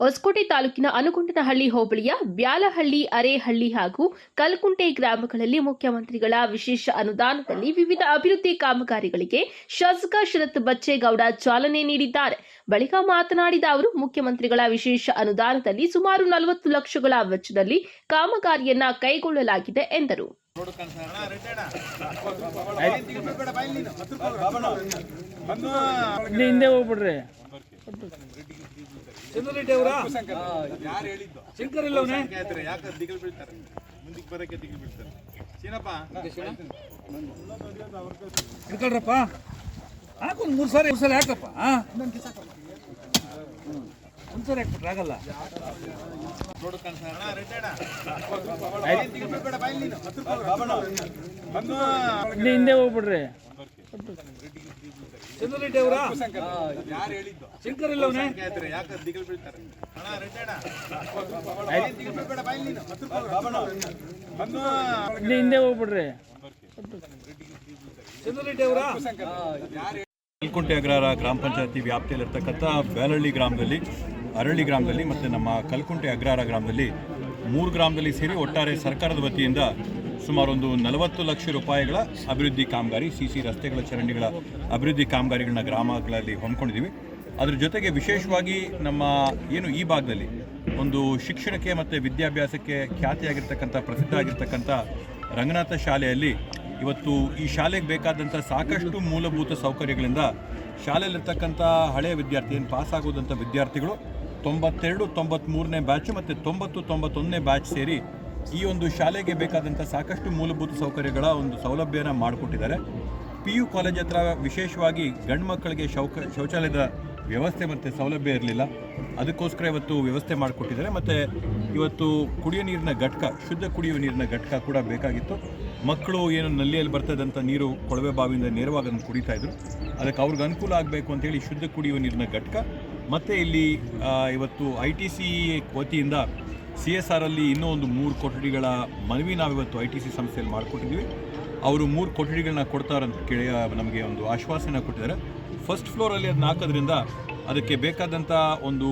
ಹೊಸಕೋಟೆ ತಾಲೂಕಿನ ಅನುಗುಂಡನಹಳ್ಳಿ ಹೋಬಳಿಯ ಬ್ಯಾಲಹಳ್ಳಿ, ಅರೇಹಳ್ಳಿ ಹಾಗೂ ಕಲ್ಕುಂಟೆ ಗ್ರಾಮಗಳಲ್ಲಿ ಮುಖ್ಯಮಂತ್ರಿಗಳ ವಿಶೇಷ ಅನುದಾನದಲ್ಲಿ ವಿವಿಧ ಅಭಿವೃದ್ಧಿ ಕಾಮಗಾರಿಗಳಿಗೆ ಶಾಸಕ ಶರತ್ ಬಚ್ಚೇಗೌಡ ಚಾಲನೆ ನೀಡಿದ್ದಾರೆ. ಬಳಿಕ ಮಾತನಾಡಿದ ಅವರು, ಮುಖ್ಯಮಂತ್ರಿಗಳ ವಿಶೇಷ ಅನುದಾನದಲ್ಲಿ ಸುಮಾರು ನಲವತ್ತು ಲಕ್ಷಗಳ ವೆಚ್ಚದಲ್ಲಿ ಕಾಮಗಾರಿಯನ್ನ ಕೈಗೊಳ್ಳಲಾಗಿದೆ ಎಂದರು. ಹಿಂದೆ ಹೋಗ್ಬಿಡ್ರಿ. ಚಂದ್ರರೆಡ್ಡಿ ಅವರ? ಯಾರು ಹೇಳಿದ್ದು? ಶಂಕರ್ ಇಲ್ಲವನೇ ಯಾಕೆ ಯಾಕೆ ದಿಗಿಲ್ ಬೀಳ್ತಾರೆ? ಮುಂದಕ್ಕೆ ಬರಕ್ಕೆ ದಿಗಿಲ್ ಬೀಳ್ತಾರೆ. ಸೀನಪ್ಪ ಹಿಡ್ಕೊಳ್ರಪ್ಪ. ಹಾಕೊಂದು ಮೂರು ಸಾರಿ ಮೂರು ಸಾರಿ ಹಾಕಪ್ಪ. ಹಾ. ಒಂದು ಸಾರಿ ಹಾಕ್ಬಿಟ್ರೆ ಆಗಲ್ಲ. ನೋಡು ಕಣ್ಸ ಹಿಂದೆ ರೆಡ್ಡಣ್ಣ ಏನ್ ದಿಗಿಲ್ ಬೀಳ್ಬೇಡ ಬಾಯ್ಲಿ ನೀನು ಹತ್ತು ರೂಪಾಯಿ ಬಂದು ಹಿಂದೆ ಹಿಂದೆ ಹೋಗ್ಬಿಡ್ರಿ ಚಂದ್ರರೆಡ್ಡಿ ಅವರ? ಯಾರು ಹೇಳಿದ್ದು? ಶಂಕರ್ ಇಲ್ಲವನೇ ಯಾಕೆ ದಿಗಿಲ್ ಬೀಳ್ತಾರೆ? ಅಣ್ಣ ರೆಡ್ಡಣ್ಣ ಹಿಂದೆ ಹಿಂದೆ ಹೋಗ್ಬಿಡ್ರಿ. ಚಂದ್ರರೆಡ್ಡಿ ಅವರ? ಯಾರು ಕಲ್ಕುಂಟೆ ಅಗ್ರಹಾರ ಗ್ರಾಮ ಪಂಚಾಯತಿ ವ್ಯಾಪ್ತಿಯಲ್ಲಿರ್ತಕ್ಕಂಥ ಬೇಲಹಳ್ಳಿ ಗ್ರಾಮದಲ್ಲಿ ಅರಳ್ಳಿ ಗ್ರಾಮದಲ್ಲಿ ಮತ್ತು ನಮ್ಮ ಕಲ್ಕುಂಟೆ ಅಗ್ರಹಾರ ಗ್ರಾಮದಲ್ಲಿ ಮೂರು ಗ್ರಾಮದಲ್ಲಿ ಸೇರಿ ಒಟ್ಟಾರೆ ಸರ್ಕಾರದ ವತಿಯಿಂದ ಸುಮಾರು ಒಂದು ನಲವತ್ತು ಲಕ್ಷ ರೂಪಾಯಿಗಳ ಅಭಿವೃದ್ಧಿ ಕಾಮಗಾರಿ ಸಿ ಸಿ ರಸ್ತೆಗಳ ಚರಂಡಿಗಳ ಅಭಿವೃದ್ಧಿ ಕಾಮಗಾರಿಗಳನ್ನ ಗ್ರಾಮಗಳಲ್ಲಿ ಹೊಂದ್ಕೊಂಡಿದ್ದೀವಿ. ಅದ್ರ ಜೊತೆಗೆ ವಿಶೇಷವಾಗಿ ನಮ್ಮ ಏನು ಈ ಭಾಗದಲ್ಲಿ ಒಂದು ಶಿಕ್ಷಣಕ್ಕೆ ಮತ್ತು ವಿದ್ಯಾಭ್ಯಾಸಕ್ಕೆ ಖ್ಯಾತಿಯಾಗಿರ್ತಕ್ಕಂಥ, ಪ್ರಸಿದ್ಧ ಆಗಿರ್ತಕ್ಕಂಥ ರಂಗನಾಥ ಶಾಲೆಯಲ್ಲಿ ಇವತ್ತು ಈ ಶಾಲೆಗೆ ಬೇಕಾದಂಥ ಸಾಕಷ್ಟು ಮೂಲಭೂತ ಸೌಕರ್ಯಗಳಿಂದ ಶಾಲೆಯಲ್ಲಿರ್ತಕ್ಕಂಥ ಹಳೆಯ ವಿದ್ಯಾರ್ಥಿ, ಏನು ಪಾಸ್ ಆಗೋದಂಥ ವಿದ್ಯಾರ್ಥಿಗಳು ತೊಂಬತ್ತೆರಡು ತೊಂಬತ್ತ್ಮೂರನೇ ಬ್ಯಾಚ್ ಮತ್ತು ತೊಂಬತ್ತು ತೊಂಬತ್ತೊಂದನೇ ಬ್ಯಾಚ್ ಸೇರಿ ಈ ಒಂದು ಶಾಲೆಗೆ ಬೇಕಾದಂಥ ಸಾಕಷ್ಟು ಮೂಲಭೂತ ಸೌಕರ್ಯಗಳ ಒಂದು ಸೌಲಭ್ಯನ ಮಾಡಿಕೊಟ್ಟಿದ್ದಾರೆ. ಪಿ ಯು ಕಾಲೇಜ್ ಹತ್ರ ವಿಶೇಷವಾಗಿ ಗಂಡು ಮಕ್ಕಳಿಗೆ ಶೌಕ, ಶೌಚಾಲಯದ ವ್ಯವಸ್ಥೆ ಮತ್ತು ಸೌಲಭ್ಯ ಇರಲಿಲ್ಲ. ಅದಕ್ಕೋಸ್ಕರ ಇವತ್ತು ವ್ಯವಸ್ಥೆ ಮಾಡಿಕೊಟ್ಟಿದ್ದಾರೆ. ಮತ್ತು ಇವತ್ತು ಕುಡಿಯೋ ನೀರಿನ ಘಟಕ, ಶುದ್ಧ ಕುಡಿಯುವ ನೀರಿನ ಘಟಕ ಕೂಡ ಬೇಕಾಗಿತ್ತು. ಮಕ್ಕಳು ಏನು ನಲ್ಲಿಯಲ್ಲಿ ಬರ್ತದಂಥ ನೀರು ಕೊಳವೆ ಬಾವಿಯಿಂದ ನೇರವಾಗಿ ಅದನ್ನು ಕುಡಿತಾ ಇದ್ರು. ಅದಕ್ಕೆ ಅವ್ರಿಗೆ ಅನುಕೂಲ ಆಗಬೇಕು ಅಂತೇಳಿ ಶುದ್ಧ ಕುಡಿಯುವ ನೀರಿನ ಘಟಕ. ಮತ್ತು ಇಲ್ಲಿ ಇವತ್ತು ಐ ಟಿ ಸಿ ವತಿಯಿಂದ ಸಿ ಎಸ್ ಆರಲ್ಲಿ ಇನ್ನೂ ಒಂದು ಮೂರು ಕೊಠಡಿಗಳ ಮನವಿ ನಾವಿವತ್ತು ಐ ಟಿ ಸಿ ಸಂಸ್ಥೆಯಲ್ಲಿ ಮಾಡಿಕೊಟ್ಟಿದ್ವಿ ಅವರು ಮೂರು ಕೊಠಡಿಗಳನ್ನ ಕೊಡ್ತಾರಂತ ಕೇಳಿ ನಮಗೆ ಒಂದು ಆಶ್ವಾಸನೆ ಕೊಟ್ಟಿದ್ದಾರೆ. ಫಸ್ಟ್ ಫ್ಲೋರಲ್ಲಿ ಅದನ್ನ ಹಾಕೋದ್ರಿಂದ ಅದಕ್ಕೆ ಬೇಕಾದಂಥ ಒಂದು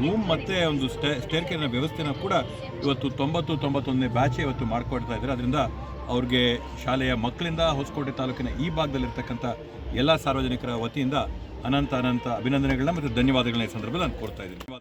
ರೂಮ್ ಮತ್ತು ಒಂದು ಸ್ಟೇ ಸ್ಟೇರ್ಕೇನ ವ್ಯವಸ್ಥೆನ ಕೂಡ ಇವತ್ತು ತೊಂಬತ್ತು, ತೊಂಬತ್ತೊಂದನೇ ಬ್ಯಾಚ್ ಇವತ್ತು ಮಾಡ್ಕೊಡ್ತಾ ಇದ್ದಾರೆ. ಅದರಿಂದ ಅವ್ರಿಗೆ ಶಾಲೆಯ ಮಕ್ಕಳಿಂದ ಹೊಸಕೋಟೆ ತಾಲೂಕಿನ ಈ ಭಾಗದಲ್ಲಿರ್ತಕ್ಕಂಥ ಎಲ್ಲ ಸಾರ್ವಜನಿಕರ ವತಿಯಿಂದ ಅನಂತ ಅನಂತ ಅಭಿನಂದನೆಗಳನ್ನ ಮತ್ತು ಧನ್ಯವಾದಗಳನ್ನ ಈ ಸಂದರ್ಭದಲ್ಲಿ ನಾನು ಕೊಡ್ತಾ ಇದ್ದೀನಿ.